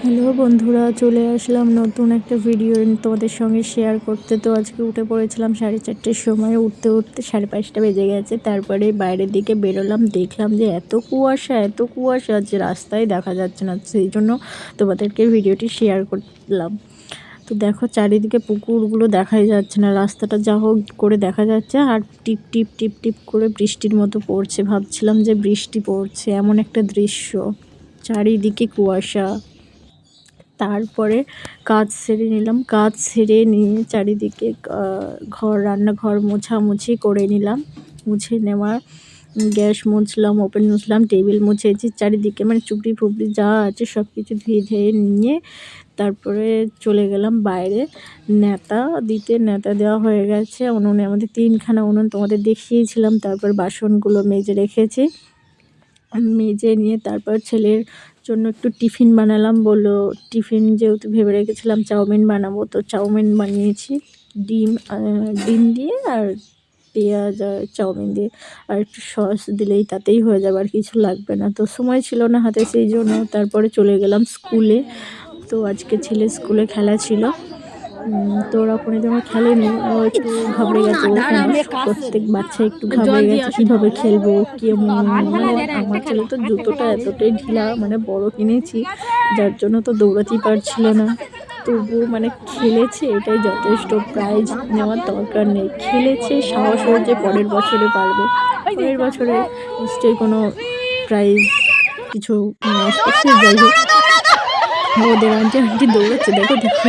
Hello বন্ধুরা, চলে আসলাম নতুন একটা ভিডিও তোমাদের সঙ্গে শেয়ার করতে। তো আজকে উঠে পড়েছিলাম সাড়ে চারটের সময়, উঠতে উঠতে সাড়ে পাঁচটা বেজে গেছে। তারপরে বাইরের দিকে বেরোলাম, দেখলাম যে এত কুয়াশা এত কুয়াশা যে রাস্তায় দেখা যাচ্ছে না। সেই জন্য তোমাদেরকে ভিডিওটি শেয়ার করলাম। তো দেখো, চারিদিকে পুকুরগুলো দেখাই যাচ্ছে না। রাস্তাটা যা হোক করে দেখা যাচ্ছে, আর টিপ টিপ টিপ টিপ করে বৃষ্টির মতো পড়ছে। ভাবছিলাম যে বৃষ্টি পড়ছে, এমন একটা দৃশ্য। চারিদিকে কুয়াশা। তারপরে কাজ সেরে নিলাম। কাজ সেরে নিয়ে চারিদিকে ঘর, রান্নাঘর মোছামুছি করে নিলাম। মুছে নেওয়ার গ্যাস মুছলাম ওপেন মুছলাম, টেবিল মুছেছি। চারিদিকে মানে চুপড়ি ফুপড়ি যা আছে সব কিছু ধুয়ে ধুয়ে নিয়ে তারপরে চলে গেলাম বাইরে। নেতা দিতে, নেতা দেওয়া হয়ে গেছে। উনুনে আমাদের তিনখানা উনুন তোমাদের দেখিয়েছিলাম। তারপর বাসনগুলো মেজে রেখেছি। মেজে নিয়ে তারপর ছেলের জন্য একটু টিফিন বানালাম, বলল, টিফিন যেহেতু ভেবে রেখেছিলাম চাউমিন বানাবো, তো চাউমিন বানিয়েছি, ডিম ডিম দিয়ে আর পেঁয়াজ আর চাউমিন দিয়ে, আর একটু সস দিলেই তাতেই হয়ে যাবে, আর কিছু লাগবে না। তো সময় ছিল না হাতে, সেই জন্য তারপরে চলে গেলাম স্কুলে। তো আজকে ছেলে স্কুলে খেলা ছিল। তো ওরা দিনও খেলেনি। ও একটু ঘাবড়ে গেছে প্রত্যেক বাচ্চা একটু ঘাবড়ে গেছে, কীভাবে খেলব, কেমন? মানে আমার ছেলে তো জুতোটা এতটাই ঢিলা মানে বড় কিনেছি, যার জন্য তো দৌড়াতেই পারছিল না। তবুও মানে খেলেছে, এটাই যথেষ্ট প্রাইজ নেওয়ার দরকার নেই। খেলেছে, সাহস যে পরের বছরে পারবে। পরের বছরে নিশ্চয়ই কোনো প্রাইজ কিছু যাই হোক। ওদের আন্টি আন্টি দৌড়াচ্ছে দেখো দেখো।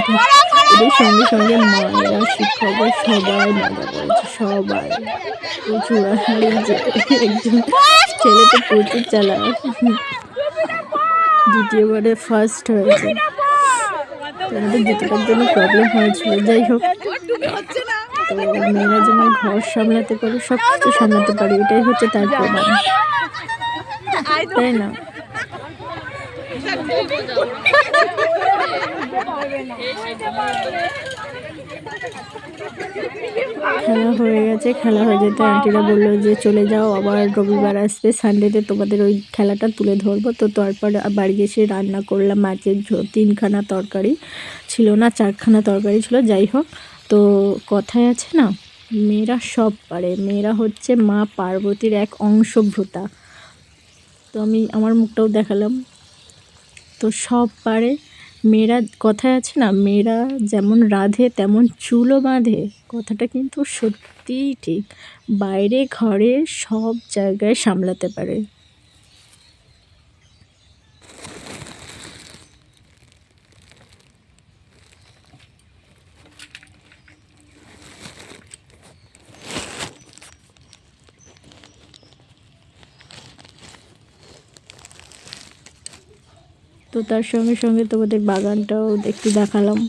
এদের সঙ্গে সঙ্গে মায়েরা, শিক্ষকরা সবাই মজা করেছে, সবাই। প্রচুর একজন ছেলে তো প্রচুর চালাক। দ্বিতীয়বারে ফার্স্ট হয়েছে। আমাদের জুতোটার জন্য প্রবলেম হয়েছিল। যাই হোক, তো মেয়েরা যেন ঘর সামলাতে পারে সব কিছু সামলাতে পারে, এটাই হচ্ছে তার প্রমাণ। তাই না? খেলা হয়ে গেছে, খেলা হয়ে যেতে আন্টিরা বলল যে চলে যাও, আবার রবিবার আসবে সানডেতে তোমাদের ওই খেলাটা তুলে ধরবো। তো তারপর বাড়ি এসে রান্না করলাম মাছের তিনখানা তরকারি ছিল না, চারখানা তরকারি ছিল, যাই হোক। তো কথায় আছে না, মেয়েরা সব পারে। মেয়েরা হচ্ছে মা পার্বতীর এক অংশভূতা তো আমি আমার মুখটাও দেখালাম। তো সব পারে। মেয়েরা কথায় আছে না, মেয়েরা যেমন রাঁধে, তেমন চুলও বাঁধে। কথাটা কিন্তু সত্যিই ঠিক। বাইরে, ঘরে সব জায়গায় সামলাতে পারে। তো তার সঙ্গে সঙ্গে তোমাদের বাগানটাও একটু দেখালাম।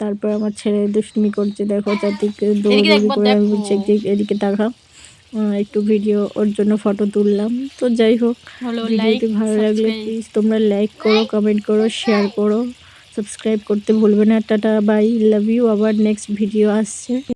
তারপর আমার ছেলে দুষ্টুমি করছে দেখো চারদিকে দৌড়ি করে আমি বলছি এদিকে দেখা একটু ভিডিও ওর জন্য ফটো তুললাম। তো যাই হোক ভিডিওটি ভালো লাগলে প্লিজ তোমরা লাইক করো কমেন্ট করো শেয়ার করো। সাবস্ক্রাইব করতে ভুলবে না। টাটা বাই লাভ ইউ আবার নেক্সট ভিডিও আসছে।